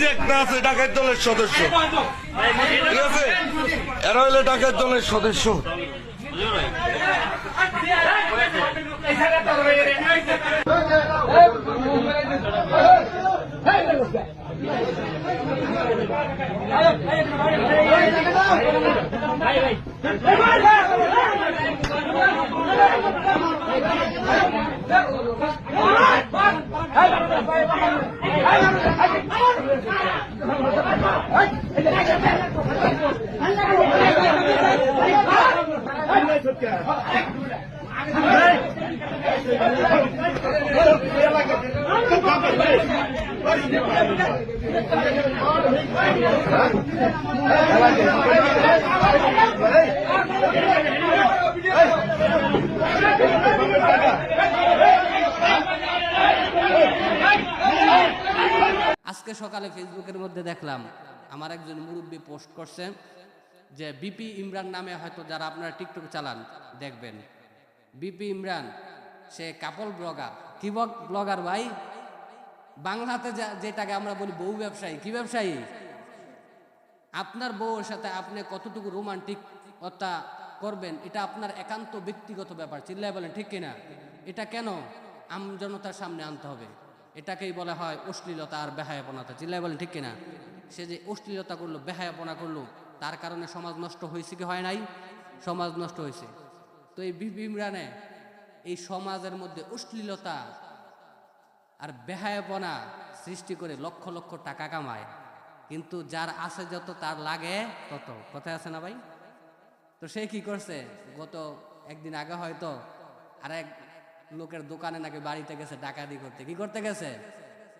যে একটা আছে ডাকাত দলের সদস্য। ঠিক আছে? এরা হইলে ডাকাত দলের সদস্য। আজকে সকালে ফেসবুকের মধ্যে দেখলাম, আমার একজন মুরব্বী পোস্ট করছে যে, বিপি ইমরান নামে হয়তো যারা আপনারা টিকটক চালান, দেখবেন। বিপি ইমরান, সে কাপল ব্লগার। কি ব্লগার ভাই? বাংলাতে যেটাকে আমরা বলি বউ ব্যবসায়ী। কি ব্যবসায়ী? আপনার বউয়ের সাথে আপনি কতটুকু রোমান্টিক অত্যা করবেন, এটা আপনার একান্ত ব্যক্তিগত ব্যাপার। চিল্লায় বলেন, ঠিক কিনা? এটা কেন? আমজনতার সামনে আনতে হবে। এটাকেই বলা হয় অশ্লীলতা আর বেহায়াপনাতা। চিল্লায় বলেন, ঠিক কিনা? সে যে অশ্লীলতা করল, বেহায়াপনা করল, তার কারণে সমাজ নষ্ট হয়েছে কি হয় নাই? সমাজ নষ্ট হয়েছে। তো এই বিপি ইমরানে এই সমাজের মধ্যে অশ্লীলতা আর বেহায়াপনা সৃষ্টি করে লক্ষ লক্ষ টাকা কামায়। কিন্তু যার আছে যত, তার লাগে তত। কথায় আছে না ভাই? তো সে কি করছে? গত একদিন আগে হয়তো আর এক লোকের দোকানে নাকি বাড়িতে গেছে, ডাকাতি করতে। কি করতে গেছে?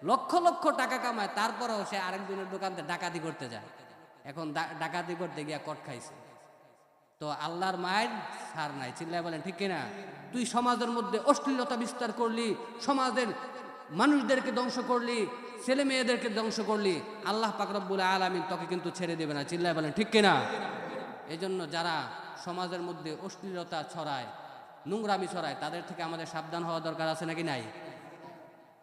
লক্ষ লক্ষ টাকা কামায়, তারপরেও সে আরেকজনের দোকানতে ডাকাতি করতে যায়। এখন ডাকাতি করতে গিয়া কট খাইছে। তো আল্লাহর মায়ের সার নাই, চিল্লায় বলেন, ঠিক কিনা? তুই সমাজের মধ্যে অশ্লীলতা বিস্তার করলি, সমাজের মানুষদেরকে ধ্বংস করলি, ছেলে মেয়েদেরকে ধ্বংস করলি, আল্লাহ পাকরব্বুল আলমিন তোকে কিন্তু ছেড়ে দেবে না, চিল্লায় বলেন, ঠিক কিনা? এই জন্য যারা সমাজের মধ্যে অশ্লীলতা ছড়ায় নোংরামি ছড়ায়, তাদের থেকে আমাদের সাবধান হওয়া দরকার আছে নাকি নাই?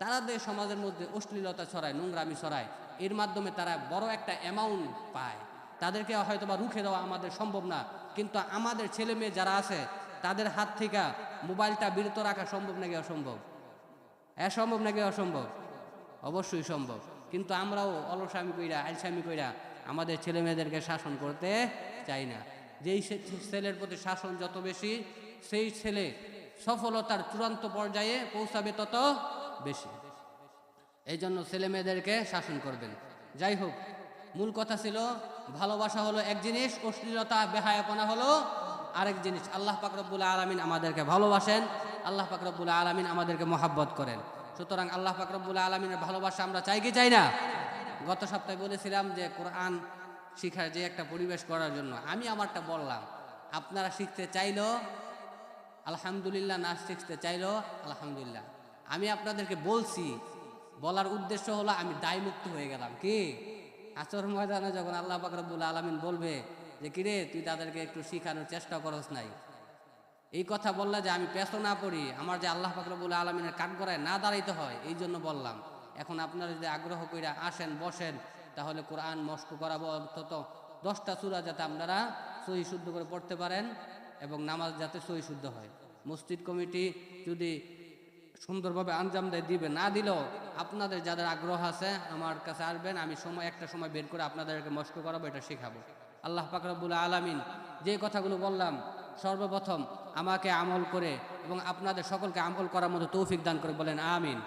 তাদের সমাজের মধ্যে অশ্লীলতা ছড়ায়, নোংরামি ছড়ায়, এর মাধ্যমে তারা বড় একটা অ্যামাউন্ট পায়। তাদেরকে হয়তো বা রুখে দেওয়া আমাদের সম্ভব না, কিন্তু আমাদের ছেলে মেয়ে যারা আছে, তাদের হাত থেকে মোবাইলটা বিরত রাখা সম্ভব নাকি অসম্ভব? হ্যাঁ সম্ভব নাকি অসম্ভব? অবশ্যই সম্ভব। কিন্তু আমরাও অলসামি কইরা, আলসামি কইরা আমাদের ছেলে মেয়েদেরকে শাসন করতে চাই না। যেই ছেলের প্রতি শাসন যত বেশি সেই ছেলে সফলতার চূড়ান্ত পর্যায়ে পৌঁছাবে তত বেশি। এই জন্য ছেলে মেয়েদেরকে শাসন করবেন। যাই হোক, মূল কথা ছিল, ভালোবাসা হলো এক জিনিস, অশ্লীলতা, বেহায়াপনা হলো আরেক জিনিস। আল্লাহ পাকরবুল আলমিন আমাদেরকে ভালোবাসেন, আল্লাহ পাকরবুল আলমিন আমাদেরকে মহাব্বত করেন। সুতরাং আল্লাহ পাকরবুল আলমিনের ভালোবাসা আমরা চাই কি চাই না? গত সপ্তাহে বলেছিলাম যে কোরআন শিখার যে একটা পরিবেশ করার জন্য, আমি আমারটা বললাম, আপনারা শিখতে চাইলো আলহামদুলিল্লাহ, নাচ শিখতে চাইলো, আলহামদুলিল্লাহ। আমি আপনাদেরকে বলছি, বলার উদ্দেশ্য হলো আমি দায়মুক্ত হয়ে গেলাম, কি? আচর ময়দানে যখন আল্লাহ পাকরবুল আলমিন বলবে যে কিরে তুই তাদেরকে একটু শিখানোর চেষ্টা করস নাই? এই কথা বললে যে, আমি পেছো না পড়ি, আমার যে আল্লাহ পাকরবুল আলমিনের কাঠগড়ায় না দাঁড়াইতে হয়, এই জন্য বললাম। এখন আপনারা যদি আগ্রহ কইরা আসেন, বসেন, তাহলে কোরআন মস্ক করাবো অন্তত দশটা চূড়া যাতে আপনারা সহি শুদ্ধ করে পড়তে পারেন। এবং নামাজ যাতে সহি শুদ্ধ হয়। মসজিদ কমিটি যদি সুন্দরভাবে আঞ্জাম দেয়, দিবে, না দিলেও আপনাদের যাদের আগ্রহ আছে, আমার কাছে আসবেন, আমি সময়, একটা সময় বের করে আপনাদেরকে মস্ক করাবো, এটা শেখাবো। আল্লাহ পাকরবুল আলামিন যে কথাগুলো বললাম, সর্বপ্রথম আমাকে আমল করে এবং আপনাদের সকলকে আমল করার মতো তৌফিক দান করে বলেন আমিন।